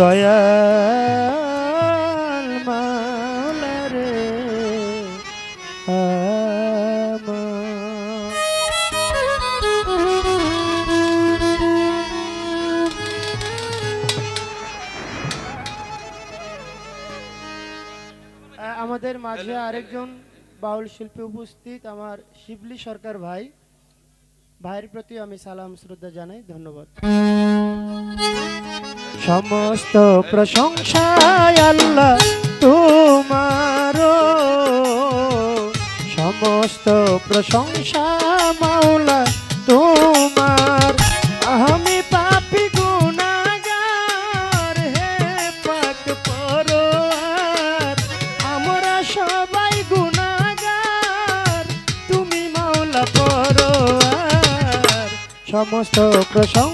দয়াল মাওলা রে আমার আমাদের মাঝে আরেকজন বাউল শিল্পী উপস্থিত আমার শিবলি সরকার ভাই। ভাইয়ের প্রতি আমি সালাম শ্রদ্ধা জানাই ধন্যবাদ। সমস্ত প্রশংসায় আল্লাহ তোমার সমস্ত প্রশংসা মাওলা তোমার। আমি পাপি গুনাগার, হে পাক পরোয়ার। আমরা সবাই গুনাগার, তুমি মাওলা পরোয়ার। সমস্ত প্রশংসা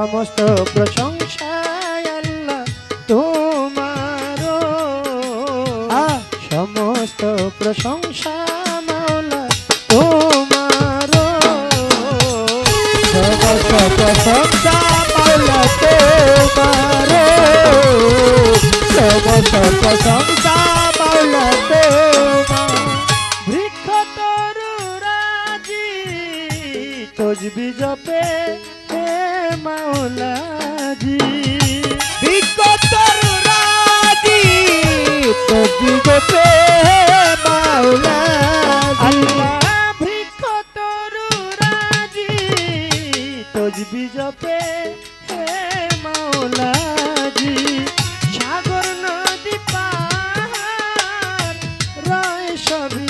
সমস্ত প্রশংসা আল্লাহ তোমার। সমস্ত প্রশংসা মাওলা তোমার সমস্ত প্রশংসা পাওলা তোমার সমস্ত প্রশংসা পাওলা তোমার বৃক্ষ তরু রাজি তজবি জপে হে মাওলাজি বিকতর রাজি তজিগতে মাওলা আল্লাহ বৃক্ষ তরু রাজি তজবি জপে হে মাওলাজি। সাগর নদী পাহাড় রয় সবিয়ন্তে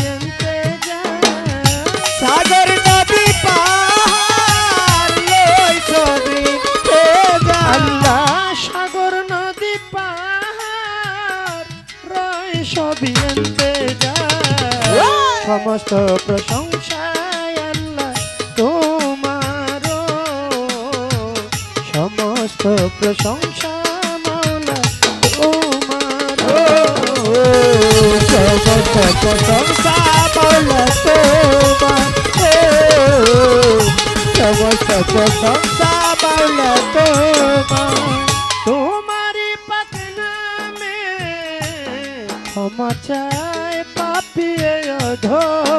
সমস্ত প্রশংসা আল্লাহ তোমার সমস্ত প্রশংসা মাওলা তোমার সমস্ত প্রশংসা সমস্ত প্রশংসা পাওলা তোমার ক্ষমা চায় পাপিয়ে অধমে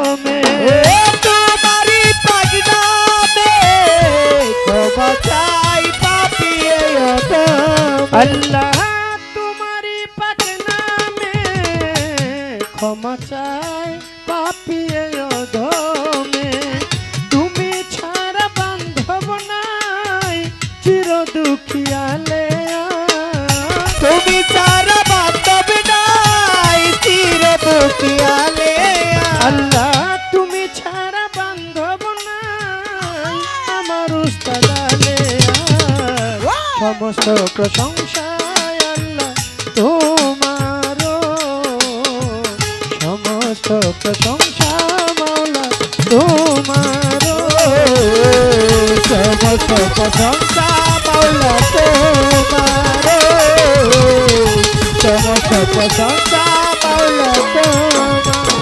সমস্ত প্রশংসা আল্লাহ তোমার সমস্ত প্রশংসা মাওলা তোমার সমস্ত প্রশংসা পাওলা তোমার সমস্ত প্রশংসা পাওলা তোমার।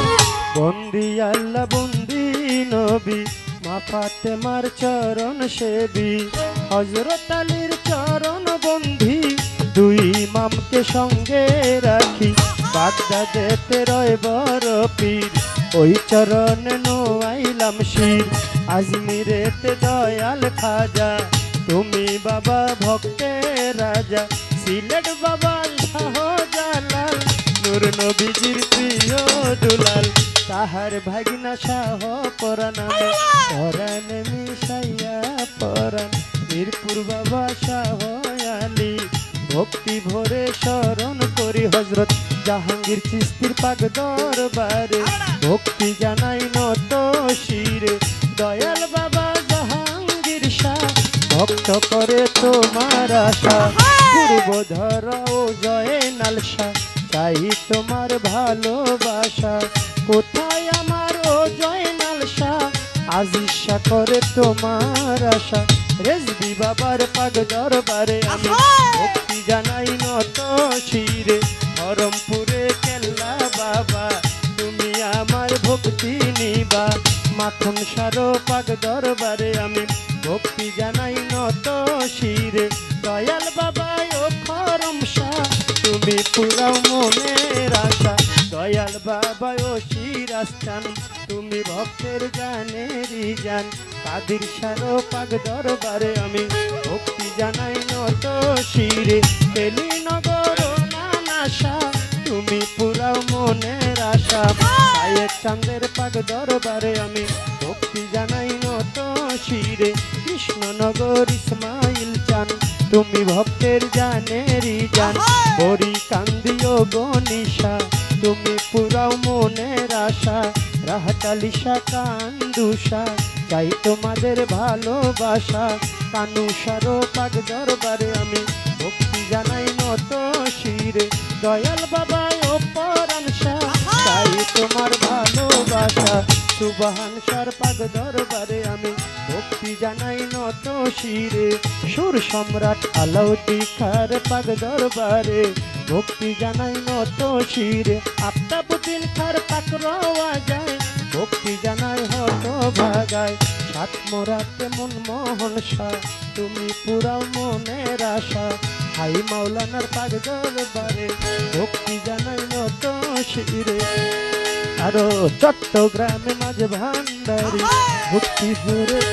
বন্দি আল্লাহ, বন্দি নবী মা ফাতেমার চরণ সেবী। হজরত আলীর চরণ বন্ধি, দুই ইমামকে সঙ্গে রাখি। বাগদাদেতে রয় বড় পীর, ওই চরণ নোয়াইলাম শির। আজমিরেতে দয়াল খাজা, তুমি বাবা ভক্তের রাজা। সিলেট বাবা শাহজালাল, নূর নবীজির প্রিয় দুলাল। তাহার ভাগিনা শাহ পরানামে পরাণ মিশাইয়া পরাণ। মিরপুর বাবা শাহ আলী ভক্তি ভরে স্মরণ করি হজরত জাহাঙ্গীর চিস্তির পাক দরবারে। ভক্তি জানাই নত শিরে দয়াল বাবা জাহাঙ্গীর শাহ ভক্ত করে তোমার আশা। পূর্বধর ও জয় নালসা চাই তোমার ভালোবাসা। কোথায় আমার ও জয় আজিসা করে তোমার আশা। রেজবি বাবার পাগ দরবারে আমি ভক্তি জানাই নত শিরে। হরমপুরে কেল্লা বাবা তুমি আমার ভক্তি নিবা। মাখন সারো পাগ দরবারে আমি ভক্তি জানাই নত শিরে। দয়াল বাবা ও খরম শাহ তুমি পুরাও মনের আশা। দয়াল বাবা ও শিরাস্তান তুমি ভক্তের জানেরই জান কাদির সারো পাগ দরবারে আমি ভক্তি জানাই নত শিরে। তেলি নগর নানাশা তুমি পুরাও মনের আশা। সায়ের চাঁদের পাগ দরবারে আমি ভক্তি জানাই নত শিরে। কৃষ্ণনগর ইসমাইল তুমি ভক্তের জানেরই জান হরি কান্দিও গনিশা তুমি পুরাও মনের আশা। রাহাতালিশা কান্দুষা চাই তোমাদের ভালোবাসা। কানুসারো পাগ দরবারে আমি ভক্তি জানাই নত শিরে। দয়াল বাবা ও পরাণ শাহ চাই তোমার ভালোবাসা। সুবাহান সার পাগ দরবারে আমি ভক্তি জানাই নত শিরে। সুর সম্রাট আলাউদ্দি খার পাগ দরবারে ভক্তি জানাই নত শিরে। আফতাবুদ্দিন খার পাক রওয়া যায়, ভক্তি জানাই হত ভাগায়। সাত মোরাতে মন মোহন তুমি পুরাও মনের আশা। হাই মাওলানার পাগ দরবারে ভক্তি জানাই নত শিরে। আরও চট্টগ্রামে মাঝে ভান্ডারি। ভক্তি ভরে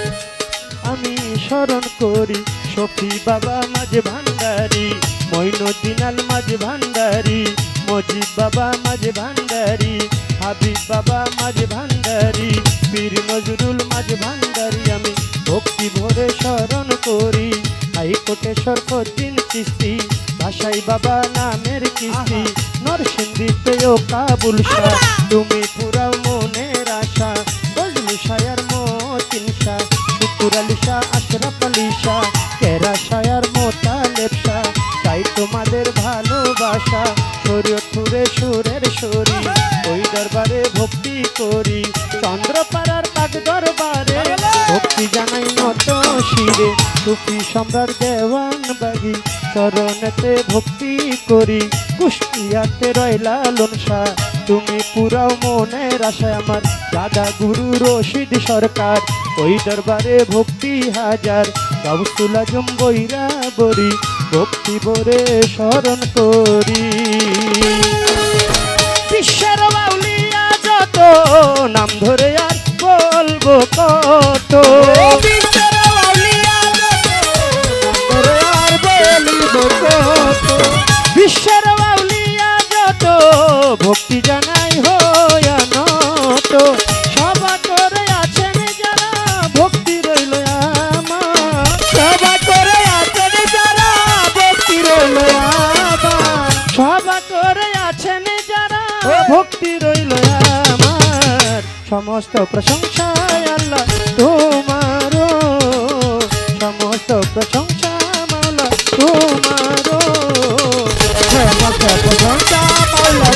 আমি স্মরণ করি সফি বাবা মাঝে ভান্ডারি মৈনুদ্দিনাল মাঝে ভান্ডারি মজিব বাবা মাঝে ভান্ডারি হাবিব বাবা মাঝে ভান্ডারি পীর নজরুল মাঝে ভান্ডারি। আমি ভক্তি ভরে স্মরণ করি হাইকোটেশ্বর কদিন কিস্তি ভাষাই বাবা নামের কিস্তি। নরসিংদীতে ও কাবুল শাহ। তুমি পুরাও মনের আশা বজলু শায়ার মতিন শাহ। শুকুর আলী শাহ আশরাফ আলী শাহ কেরা শায়ার মোতালেব শাহ তাই তোমাদের ভালোবাসা শরীয়তপুরে সুরের শরী ওই দরবারে ভক্তি করি। চন্দ্রপাড়ার পাক দরবারে ভক্তি জানাই নত শিরে। সুফি সম্রাট দেওয়ান বাগি চরণেতে ভক্তি করি। কুষ্টিয়াতে রয়লা লনসা তুমি পুরাও মনের আশায় আমার দাদা গুরু রশিদ সরকার। ওই দরবারে ভক্তি হাজার, গাউসুল আজম বৈরা বরি, ভক্তি বরে স্মরণ করি। বিশ্বের বাউলিয়া যত, নাম ধরে আর বলব কত। সমস্ত প্রশংসায় আল্লাহ তোমারও সমস্ত প্রশংসা মাওলা তোমারও। সমস্ত প্রশংসা মাওলা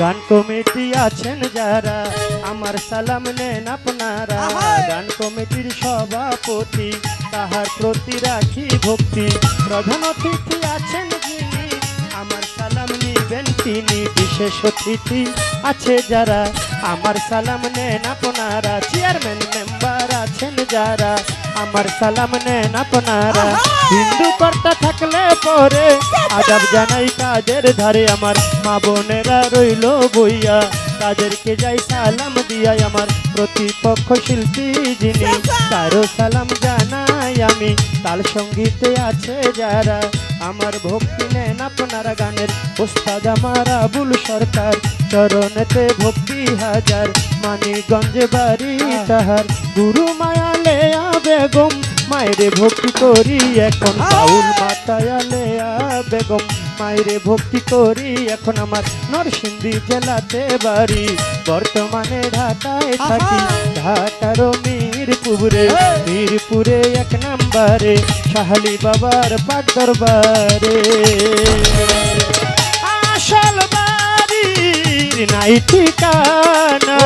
গান কমিটি আছেন যারা আমার সালাম নেন আপনারা। গান কমিটির সভাপতি তাহার প্রতি রাখি ভক্তি। প্রধান অতিথি আছেন যিনি। তিনি বিশেষ অতিথি আছে যারা। আমার সালাম নেন আপনারা। চেয়ারম্যান মেম্বার আছেন যারা। আমার সালাম নেন আপনারা। হিন্দু কর্তা থাকলে পরে আদাব জানাই কাজের ধারে। আমার মা বোনেরা রইল বইয়া। তাদেরকে যাই সালাম দিয়াই আমার প্রতিপক্ষ শিল্পী যিনি। তারও সালাম জানাই আমি। তাল সঙ্গীতে আছে যারা। আমার ভক্তি নেন আপনারা গানের। ওস্তাদ আমার আবুল সরকার। চরণেতে ভক্তি হাজার। মানিগঞ্জ বাড়ি তাহার। গুরু মায়া লেয়া বেগম। মায়েরে ভক্তি করি এখন। বাউল মাতায়া লেয়া বেগম। মায়েরে ভক্তি করি এখন আমার। নরসিংদী জেলাতে বাড়ি। বর্তমানে ঢাকায় থাকি। ঢাকার মিরপুরে মিরপুরে এক নাম্বারে শাহালি বাবার পাক দরবারে। আসল বাড়ির নাই ঠিকানা।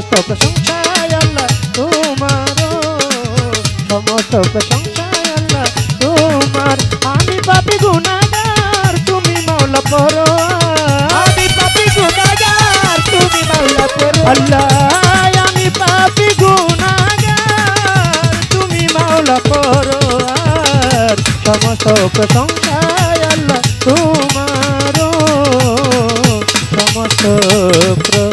সমস্ত প্রশংসায় আল্লাহ তোমার সমস্ত প্রশংসায় আল্লাহ তোমার। আমি পাপি গুনাগার, তুমি মাওলা পরো আমি পাপি গুনাহগার তুমি মাওলা করো আল্লাহ, আমি পাপি গুনাগার, তুমি মাওলা পরো আর সমস্ত প্রশংসায় তোমার সমস্ত প্রশংসা